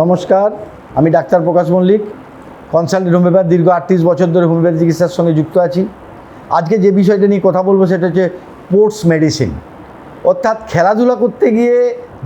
নমস্কার, আমি doctor Prakash Mallick, consultant homoeopath, দীর্ঘ আটত্রিশ বছর ধরে হোমিওপ্যাথি চিকিৎসার সঙ্গে যুক্ত আছি। আজকে যে বিষয়টা নিয়ে কথা বলব সেটা হচ্ছে স্পোর্টস মেডিসিন অর্থাৎ খেলাধুলা করতে গিয়ে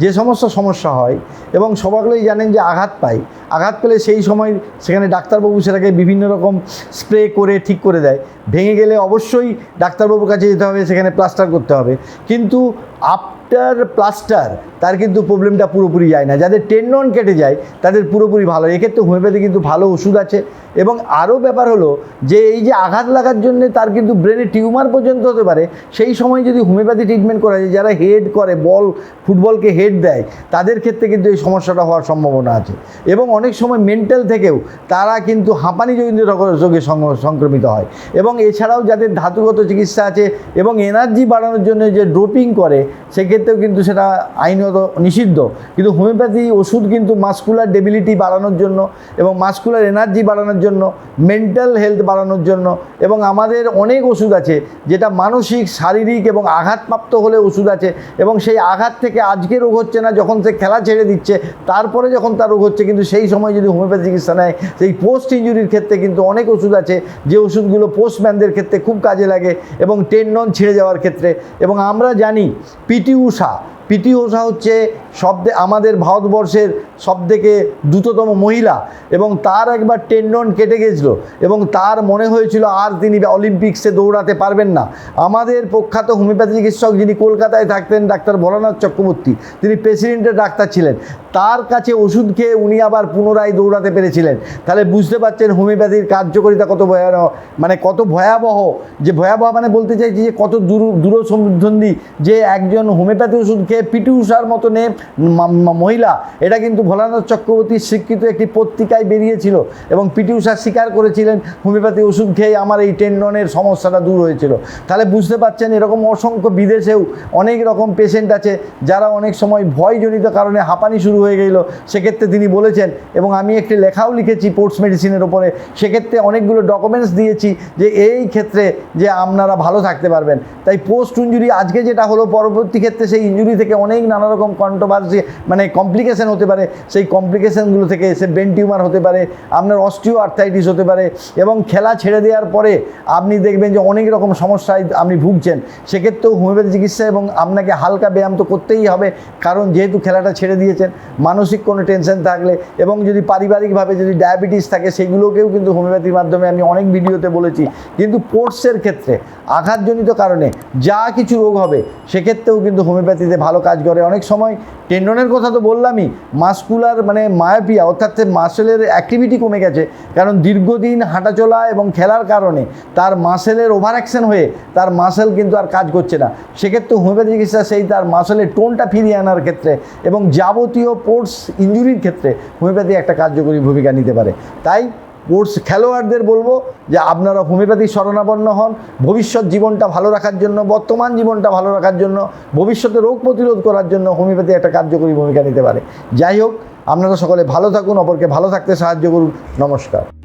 যে সমস্ত সমস্যা হয়, এবং সবাগুলোই জানেন যে আঘাত পায়, আঘাত পেলে সেই সময় সেখানে ডাক্তারবাবু সেটাকে বিভিন্ন রকম স্প্রে করে, ঠিক করে দেয়। ভেঙে গেলে অবশ্যই ডাক্তারবাবুর কাছে যেতে হবে, সেখানে প্লাস্টার করতে হবে। কিন্তু আফটার প্লাস্টার তার কিন্তু প্রবলেমটা পুরোপুরি যায় না। যাদের টেন্ডন কেটে যায়, তাদের পুরোপুরি ভালো। এক্ষেত্রে হোমিওপ্যাথি কিন্তু ভালো ওষুধ আছে। এবং আরও ব্যাপার হলো যে, এই যে আঘাত লাগার জন্য তার কিন্তু ব্রেনে টিউমার পর্যন্ত হতে পারে, সেই সময় যদি হোমিওপ্যাথি ট্রিটমেন্ট করা যায়, যারা হেড করে বল ফুটবলকে হেড দেয়, তাদের ক্ষেত্রে কিন্তু এই সমস্যাটা হওয়ার সম্ভাবনা আছে। এবং অনেক সময় মেন্টাল থেকেও তারা কিন্তু হাঁপানিজনিত রোগ- রোগে সংক্রমিত হয়। এবং এছাড়াও যাদের ধাতুগত চিকিৎসা আছে এবং এনার্জি বাড়ানোর জন্য যে ডোপিং করে, সেক্ষেত্রেও কিন্তু সেটা আইনত নিষিদ্ধ। কিন্তু হোমিওপ্যাথি ওষুধ কিন্তু মাস্কুলার ডেবিলিটি বাড়ানোর জন্য এবং মাস্কুলার এনার্জি বাড়ানোর জন্য, মেন্টাল হেলথ বাড়ানোর জন্য এবং আমাদের অনেক ওষুধ আছে যেটা মানসিক, শারীরিক এবং আঘাতপ্রাপ্ত হলে ওষুধ আছে এবং সেই আঘাত থেকে আজকে রোগ হচ্ছে না যখন সে খেলা ছেড়ে দিচ্ছে, তারপরে যখন তার রোগ হচ্ছে কিন্তু সেই সময় যদি হোমিওপ্যাথি চিকিৎসা নেয়, সেই পোস্ট ইঞ্জুরির ক্ষেত্রে কিন্তু অনেক ওষুধ আছে যে ওষুধগুলো পোস্টম্যানদের ক্ষেত্রে খুব কাজে লাগে এবং টেন্ডন ছিঁড়ে যাওয়ার ক্ষেত্রে। এবং আমরা জানি পিটি উষা পিটি উষা হচ্ছে সব আমাদের ভারতবর্ষের সবথেকে দ্রুততম মহিলা এবং তার একবার টেন্ডন কেটে গেছিল এবং তার মনে হয়েছিল আর তিনি অলিম্পিক্সে দৌড়াতে পারবেন না। আমাদের প্রখ্যাত হোমিওপ্যাথি চিকিৎসক যিনি কলকাতায় থাকতেন, ডাক্তার ভোলানাথ চক্রবর্তী, তিনি প্রেসিডেন্টের ডাক্তার ছিলেন। তার কাছে ওষুধ খেয়ে উনি আবার পুনরায় দৌড়াতে পেরেছিলেন। তাহলে বুঝতে পারছেন হোমিওপ্যাথির কার্যকারিতা কত ভয়াবহ মানে কত ভয়াবহ, যে ভয়াবহ মানে বলতে চাইছি যে কত দূর দূর দূরসন্ধি যে একজন হোমিওপ্যাথি ওষুধ খেয়ে পিটি উষার মতো নে মা- মা- মহিলা, এটা কিন্তু ভোলানাথ চক্রবর্তীর স্বীকৃত একটি পত্রিকায় বেরিয়েছিল এবং পিটি উষা স্বীকার করেছিলেন, হোমিওপ্যাথি ওষুধ খেয়ে আমার এই টেন্ডনের সমস্যাটা দূর হয়েছিল। তাহলে বুঝতে পারছেন এরকম অসংখ্য বিদেশেও অনেক রকম পেশেন্ট আছে যারা অনেক সময় ভয়জনিত কারণে হাঁপানি শুরু হয়ে গেল। সেক্ষেত্রে তিনি বলেছেন, এবং আমি একটি লেখাও লিখেছি পোর্টস মেডিসিনের ওপরে সেক্ষেত্রে অনেকগুলো ডকুমেন্টস দিয়েছি যে এই ক্ষেত্রে যে আপনারা ভালো থাকতে পারবেন। তাই পোস্ট ইঞ্জুরি আজকে যেটা হলো, পরবর্তী ক্ষেত্রে সেই ইঞ্জুরি থেকে অনেক নানা রকম কন্ট্রোভার্সি মানে কমপ্লিকেশন হতে পারে। সেই কমপ্লিকেশনগুলো থেকে এসে ব্রেন টিউমার হতে পারে, আপনার অস্টিও আর্থাইটিস হতে পারে এবং খেলা ছেড়ে দেওয়ার পরে আপনি দেখবেন যে অনেক রকম সমস্যায় আপনি ভুগছেন। সেক্ষেত্রেও হোমিওপ্যাথি চিকিৎসা এবং আপনাকে হালকা ব্যায়াম তো করতেই হবে, কারণ যেহেতু খেলাটা ছেড়ে দিয়েছেন, মানসিক কোনো টেনশন থাকলে এবং যদি পারিবারিকভাবে যদি ডায়াবেটিস থাকে, সেগুলোকেও কিন্তু হোমিওপ্যাথির মাধ্যমে আমি অনেক ভিডিওতে বলেছি। কিন্তু পোর্টসের ক্ষেত্রে, আঘাতজনিত কারণে যা কিছু রোগ হবে, সেক্ষেত্রেও কিন্তু হোমিওপ্যাথিতে ভালো কাজ করে। অনেক সময় টেন্ডনের কথা তো বললামই মাস্কুলার মানে মায়োপিয়া অর্থাৎ মাসেলের অ্যাক্টিভিটি কমে গেছে, কারণ দীর্ঘদিন হাঁটাচলা এবং খেলার কারণে তার মাসেলের ওভার অ্যাকশন হয়ে তার মাসেল কিন্তু আর কাজ করছে না। সেক্ষেত্রে হোমিওপ্যাথি চিকিৎসা সেই তার মাসেলের টোনটা ফিরিয়ে আনার ক্ষেত্রে এবং যাবতীয় স্পোর্টস ইঞ্জুরির ক্ষেত্রে হোমিওপ্যাথি একটা কার্যকরী ভূমিকা নিতে পারে। তাই স্পোর্টস খেলোয়াড়দের বলব যে আপনারা হোমিওপ্যাথি শরণাপন্ন হন, ভবিষ্যৎ জীবনটা ভালো রাখার জন্য, বর্তমান জীবনটা ভালো রাখার জন্য, ভবিষ্যতে রোগ প্রতিরোধ করার জন্য হোমিওপ্যাথি একটা কার্যকরী ভূমিকা নিতে পারে। যাই হোক, আপনারা সকলে ভালো থাকুন, অপরকে ভালো থাকতে সাহায্য করুন। নমস্কার।